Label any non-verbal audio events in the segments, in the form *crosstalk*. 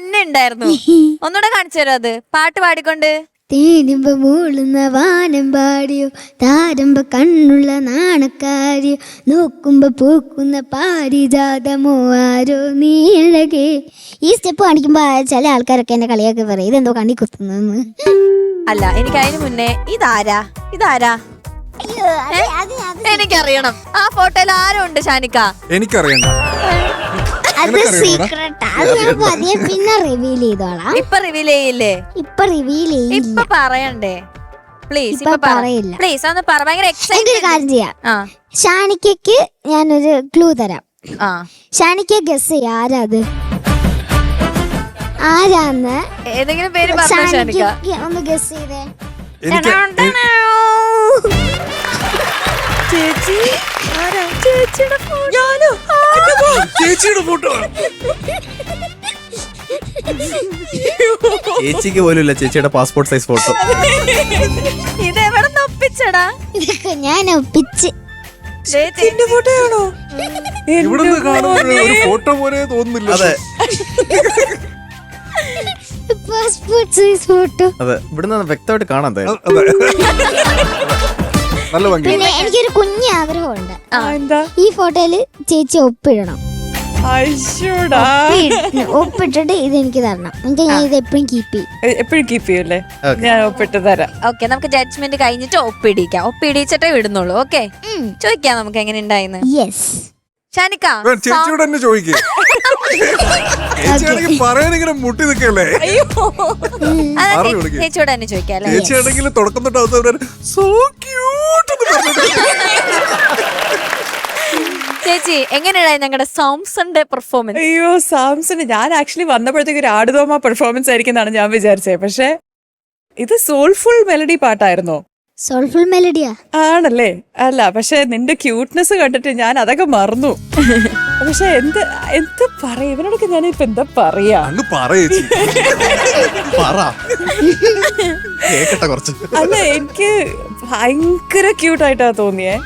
ഉണ്ടായിരുന്നു. *laughs* ഒന്നുകൂടെ കാണിച്ചു തരാം അത്? പാട്ട് പാടിക്കൊണ്ട്. തേനിമ്പ മൂളുന്ന വാനം പാടിയോ? താരമ്പ കണ്ണുള്ള നാണക്കാരിയോ? നോക്കുമ്പോ പൂക്കുന്ന പാരിജാതമോ? ആരോ നീളകെ ഈ സ്റ്റെപ്പ് കാണിക്കുമ്പോ ചില ആൾക്കാരൊക്കെ എന്നെ കളിയാക്കി പറയും. ഇതെന്തോ കണ്ണി കുത്തുന്നെന്ന് അല്ല എനിക്ക് അതിന് മുന്നേ ഇതാരാ? ഇതാരാ? എനിക്കറിയണം. ആ ഫോട്ടോയിൽ ആരും ഉണ്ട് ഷാനിക്ക? എനിക്കറിയണ്ട. അത് നിനക്കറിയാമോടാ? സീക്രട്ടാ അത് ഞാൻ പതിയെ പിന്നെ റിവീൽ ചെയ്തോളാം. ഇപ്പൊ റിവീൽ ചെയ്യില്ലേ? ഇപ്പൊ റിവീൽ ചെയ്യില്ല. ഇപ്പൊ പറയണ്ടേ? പ്ലീസ് ഇപ്പൊ പറയില്ല. പ്ലീസ് ഒന്ന് പറ. ഭയങ്കര എന്റെ ഒരു എക്സൈറ്റഡ് കാര്യം ചെയ്യാം. ആ. ഷാനിക്കയ്ക്ക് ഞാനൊരു ക്ലൂ തരാം. ആ. ഷാനിക്ക ഗസ് ചെയ്യാ. ആരാ അത്? ആരാന്ന്? ഏതെങ്കിലും പേര് പറഞ്ഞോ ഷാനിക്ക? ഒന്ന് ഗസ് ചെയ്തേ. എനിക്ക് ചേച്ചി ആരാ? ചേച്ചിയുടെ ഞാനോ? ചേച്ചിയുടെ ഫോട്ടോ ചേച്ചിക്ക് പോലും ഇല്ല ചേച്ചിയുടെ പാസ്പോർട്ട് സൈസ് ഫോട്ടോ ഇത് എവിടെ ഒപ്പിച്ചടാ? ഇതൊക്കെ ഞാൻ ഒപ്പിച്ച്. ഫോട്ടോയാണോ ഇവിടുന്ന് കാണുമ്പോൾ ഒരു ഫോട്ടോ പോലെ തോന്നുന്നില്ല. അതെ. പാസ്പോർട്ട് സൈസ് ഫോട്ടോ അതെ. ഇവിടുന്ന് വ്യക്തമായിട്ട് കാണാൻ നല്ല ഭംഗി പിന്നെ എനിക്കൊരു കുഞ്ഞ് ആഗ്രഹമുണ്ട്. ആ. എന്താ? ഈ ഫോട്ടോയിൽ ചേച്ചി ഒപ്പിടണം. അയ്യോടാ ഒപ്പിട്ട്- ഒപ്പിട്ടിട്ട് ഇത് എനിക്ക് തരണം. എന്നിട്ട് ഞാൻ ഇത് എപ്പോഴും കീപ്പ് ചെയ്യും. എപ്പോഴും കീപ്പ് ചെയ്യൂല്ലേ? ഞാൻ ഒപ്പിട്ട് തരാം. ഓക്കെ നമുക്ക് ജഡ്ജ്മെന്റ് കഴിഞ്ഞിട്ട് ഒപ്പിടിക്കാം. ഒപ്പിടിച്ചിട്ടേ വിടുന്നുള്ളൂ. ഓക്കെ ചോദിക്കാം നമുക്ക് എങ്ങനെ ഉണ്ടായിന്ന്. യെസ് ഷാനിക്ക ചേച്ചിയോട് തന്നെ ചോദിക്കേ. ചേച്ചിയാണെങ്കിൽ പറയാനിങ്ങനെ മുട്ടി നിൽക്കല്ലേ. ചേച്ചിയോട് തന്നെ ചോദിക്കാം അല്ലേ? ചേച്ചിയാണെങ്കിൽ തുടക്കം തൊട്ട് അവസാനം സോ ക്യൂട്ട് എന്ന് പറഞ്ഞിട്ട്. ചേച്ചി എങ്ങനെയാണ് ഞങ്ങളുടെ സോംസന്റെ പെർഫോമൻസ് അയ്യോ സാംസന് ഞാൻ ആക്ച്വലി വന്നപ്പോഴത്തേക്ക് ഒരു ആടുതോമ പെർഫോമൻസ് ആയിരിക്കും എന്നാണ് ഞാൻ വിചാരിച്ചത്. പക്ഷേ ഇത് സോൾഫുൾ മെലഡി പാട്ടായിരുന്നോ. സോൾഫുൾ മെലഡിയാ ആണല്ലേ? അല്ല പക്ഷെ നിന്റെ ക്യൂട്ട്നെസ് കണ്ടിട്ട് ഞാൻ അതൊക്കെ മറന്നു. പക്ഷെ എന്ത് എന്ത് പറയാ? ഇവനോടൊക്കെ ഞാൻ ഇപ്പൊ എന്താ പറയാ? അങ്ങ് പറ പറ. കേക്കട്ടെ കുറച്ച്. അല്ല എനിക്ക് ഭയങ്കര ക്യൂട്ടായിട്ടാ തോന്നിയേ.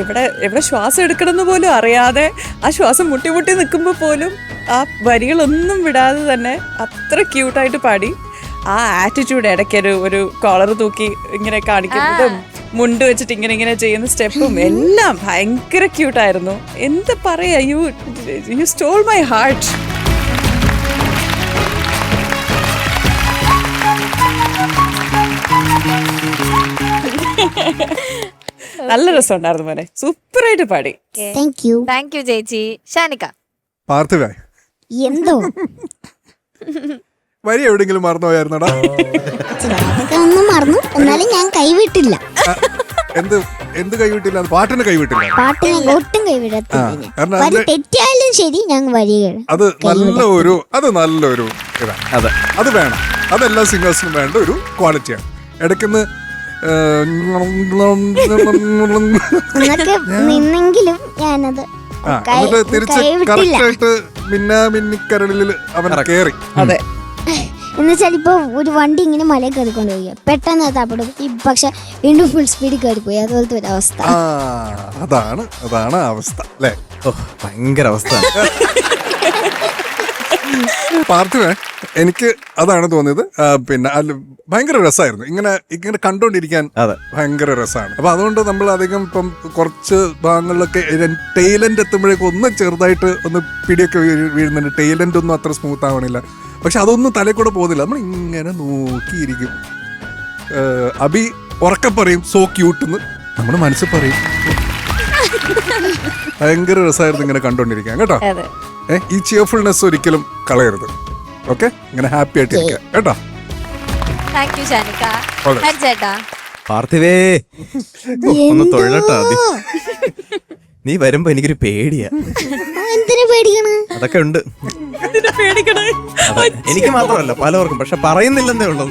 എവിടെ എവിടെ ശ്വാസം എടുക്കണമെന്ന് പോലും അറിയാതെ ആ ശ്വാസം മുട്ടി മുട്ടി നിൽക്കുമ്പോൾ പോലും ആ വരികളൊന്നും വിടാതെ തന്നെ അത്ര ക്യൂട്ടായിട്ട് പാടി. ആ ആറ്റിറ്റ്യൂഡ് ഇടയ്ക്കൊരു ഒരു കോളർ തൂക്കി ഇങ്ങനെ കാണിക്കുന്നതും മുണ്ട് വെച്ചിട്ട് ഇങ്ങനെ ഇങ്ങനെ ചെയ്യുന്ന സ്റ്റെപ്പും എല്ലാം ഭയങ്കര ക്യൂട്ടായിരുന്നു എന്ത് പറയാ you you stole my heart നല്ല രസമുണ്ടായിരുന്നു മോനെ. സൂപ്പറായിട്ട് പാടി. താങ്ക് യു താങ്ക് യു ചേച്ചി. ഷാനിക്ക. പാർത്ഥിവ. എന്തോ? *laughs* വരി എവിടെങ്കിലും മറന്നുപോയായിരുന്നടാ? ഒന്നും മറന്നു. എന്നാലും ഞാൻ കൈവിട്ടില്ല. എന്ത് എന്ത് കൈവിട്ടില്ല? പാട്ടിന് കൈവിട്ടില്ല. പാട്ടിന് ഒട്ടും കൈവിടത്തില്ല തെറ്റിയാലും ശരി ഞാൻ വരികൾ അത് നല്ല ഒരു അത് നല്ലൊരു ഇതാണ് അതെ. അത് വേണം. അതെല്ലാ സിംഗേഴ്സിനും വേണ്ട ഒരു ക്വാളിറ്റിയാണ് ഇടയ്ക്കുന്ന് നിന്നെങ്കിലും ഞാനത് എന്നിട്ട് തിരിച്ച് കറക്റ്റായിട്ട് കറക്റ്റ് മിന്നിക്കരളിൽ അവൻ കയറി അതെ. എന്നുവെച്ചാൽ ഇപ്പൊ ഒരു വണ്ടി ഇങ്ങനെ മലയിൽ കയറിക്കൊണ്ട് പോയി. പെട്ടെന്ന് ഈ പക്ഷെ വീണ്ടും ഫുൾ സ്പീഡിൽ കയറിപ്പോയി. അതുപോലത്തെ ഒരു അവസ്ഥ. ആ അതാണ് അതാണ് അവസ്ഥ അല്ലേ? ഓ ഭയങ്കര അവസ്ഥ. പാർത്ഥിവേ എനിക്ക് അതാണ് തോന്നിയത്. ആ, പിന്നെ ഭയങ്കര രസമായിരുന്നു. ഇങ്ങനെ ഇങ്ങനെ കണ്ടോണ്ടിരിക്കാൻ അതെ. ഭയങ്കര രസമാണ്. അപ്പൊ അതുകൊണ്ട് നമ്മൾ അധികം ഇപ്പം കുറച്ച് ഭാഗങ്ങളിലൊക്കെ ടൈലന്റ് എത്തുമ്പോഴേക്കും ഒന്ന് ചെറുതായിട്ട് ഒന്ന് പിടിയൊക്കെ വീഴ്- വീഴുന്നുണ്ട്. ടൈലന്റ് ഒന്നും അത്ര സ്മൂത്ത് ആവണില്ല. പക്ഷെ അതൊന്നും തലേ കൂടെ പോകുന്നില്ല. നമ്മൾ ഇങ്ങനെ നോക്കിയിരിക്കും. ഏഹ്, അബി ഉറക്കെ പറയും സോ ക്യൂട്ട് എന്ന്. നമ്മൾ മനസ്സിൽ പറയും. ഭയങ്കര രസമായിരുന്നു ഇങ്ങനെ കണ്ടോണ്ടിരിക്കാൻ കേട്ടോ? അതെ. ഏ ഈ ചിയർഫുൾനെസ് ഒരിക്കലും കളയരുത്. ഓക്കെ? ഇങ്ങനെ ഹാപ്പി ആയിട്ട് ഇരിക്കുക കേട്ടോ. പാർത്ഥിവേ. ഒന്ന് തൊഴട്ടാ നീ വരുമ്പോ എനിക്കൊരു പേടിയാ. അതൊക്കെ ഉണ്ട്. എന്തിനാ പേടിക്കണേ. അതെ. എനിക്ക് മാത്രമല്ല പലവർക്കും പക്ഷെ പറയുന്നില്ലെന്നേ ഉള്ളൂ.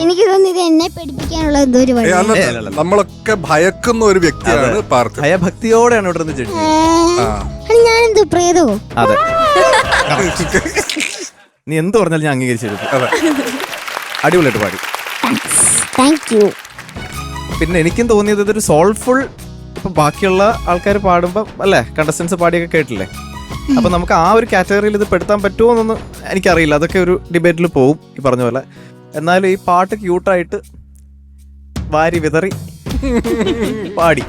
എനിക്ക് തോന്നിയത് എന്നെ പേടിപ്പിക്കാനുള്ള എന്തോ ഒരു അല്ല, അല്ല. നമ്മളൊക്കെ ഭയക്കുന്ന ഒരു വ്യക്തിയാണ് പാർത്ഥിവ്. ഭയഭക്തിയോടെയാണ് ഇവിടെ നിന്ന് ചെടി ഞാനെന്ത് ആ. അത് ഞാനെന്തോ പ്രേതോ? അതെ. *laughs* നീ എന്ത് പറഞ്ഞാലും ഞാൻ അംഗീകരിച്ചിരുന്നു അതെ. അടിപൊളിയായിട്ട് പാടി. താങ്ക് യു പിന്നെ എനിക്കും തോന്നിയത് ഇതൊരു സോൾഫുൾ ഇപ്പൊ ബാക്കിയുള്ള ആൾക്കാർ പാടുമ്പോ അല്ലേ കണ്ടസ്റ്റൻസ് പാടിയൊക്കെ കേട്ടില്ലേ? അപ്പൊ നമുക്ക് ആ ഒരു കാറ്റഗറിയിൽ ഇത് പെടുത്താൻ പറ്റുമോ എന്നൊന്നും എനിക്കറിയില്ല. അതൊക്കെ ഒരു ഡിബേറ്റിൽ പോവും ഈ പറഞ്ഞ പോലെ. എന്നാലും ഈ പാട്ട് ക്യൂട്ടായിട്ട് വാരി വിതറി *laughs* പാടി.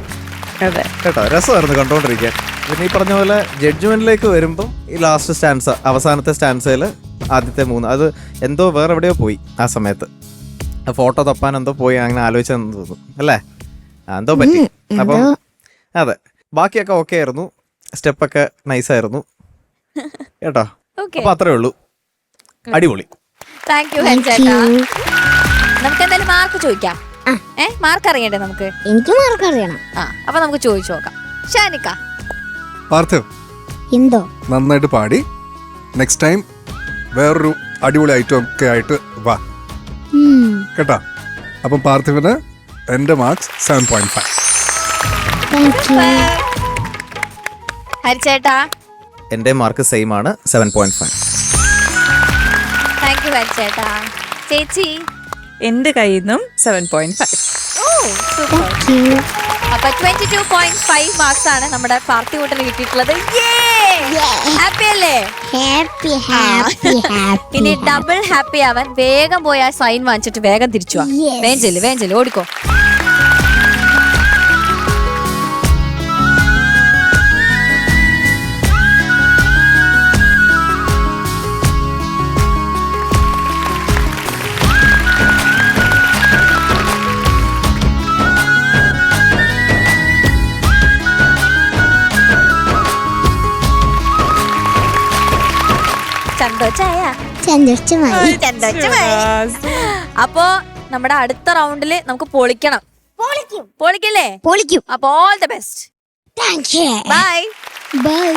കേട്ടോ രസമായിരുന്നു കണ്ടോണ്ടിരിക്കാൻ. പിന്നെ ഈ പറഞ്ഞ പോലെ ജഡ്ജ്മെന്റിലേക്ക് വരുമ്പോൾ ഈ ലാസ്റ്റ് സ്റ്റാൻസ അവസാനത്തെ സ്റ്റാൻസയിൽ ആദ്യത്തെ മൂന്ന്. അത് എന്തോ വേറെ എവിടെയോ പോയി ആ സമയത്ത്. ഫോട്ടോ തപ്പാൻ എന്തോ പോയി അങ്ങനെ ആലോചിച്ചെന്ന് തോന്നുന്നു. അല്ലേ? എന്തോ പറ്റി. അപ്പം അതെ. ബാക്കിയൊക്കെ ഓക്കെ ആയിരുന്നു. സ്റ്റെപ്പൊക്കെ നൈസായിരുന്നു. കേട്ടോ? അപ്പൊ അത്രേ ഉള്ളൂ. അടിപൊളി. താങ്ക് യു Thank നമുക്ക് എന്തായാലും മാർക്ക് ചോദിക്കാം. ഏ മാർക്ക് അറിയണ്ടേ നമുക്ക്? എനിക്ക് മാർക്ക് അറിയണം. ആ അപ്പൊ നമുക്ക് ചോദിച്ചു നോക്കാം. ഷാനിക്ക. പാർത്ഥിവ്. എന്തോ? നന്നായിട്ട് പാടി. നെക്സ്റ്റ് ടൈം വേറൊരു അടിപൊളി ഐറ്റം ഒക്കെ ആയിട്ട് വാ. കേട്ടാ? അപ്പം പാർത്ഥിവിന് എന്റെ marks seven point five Thank you. ഹരിച്ചേട്ടാ. എന്റെ മാർക്ക് സെയിം ആണ് seven point five thank you ഹരിച്ചേട്ടാ. ചേച്ചി? എന്റെ കയ്യിൽ നിന്നും സെവൻ പോയിന്റ് ഫൈവ്. അപ്പൊ twenty two point five marks ആണ് നമ്മുടെ പാർട്ടി കൂട്ടിന് കിട്ടിയിട്ടുള്ളത്. ഹാപ്പി അല്ലേ. ഇനി ഡബിൾ ഹാപ്പി ആവാൻ വേഗം പോയി ആ സൈൻ വാങ്ങിച്ചിട്ട് വേഗം തിരിച്ചു വാ. വേഞ്ചൽ ചെല്ല്. ഓടിക്കോ. ചന്തോച്ചായ അപ്പോ നമ്മുടെ അടുത്ത റൗണ്ടിൽ നമുക്ക് പൊളിക്കണം. പൊളിക്കും. പൊളിക്കല്ലേ? പൊളിക്കും. അപ്പൊ all the best thank you. Bye bye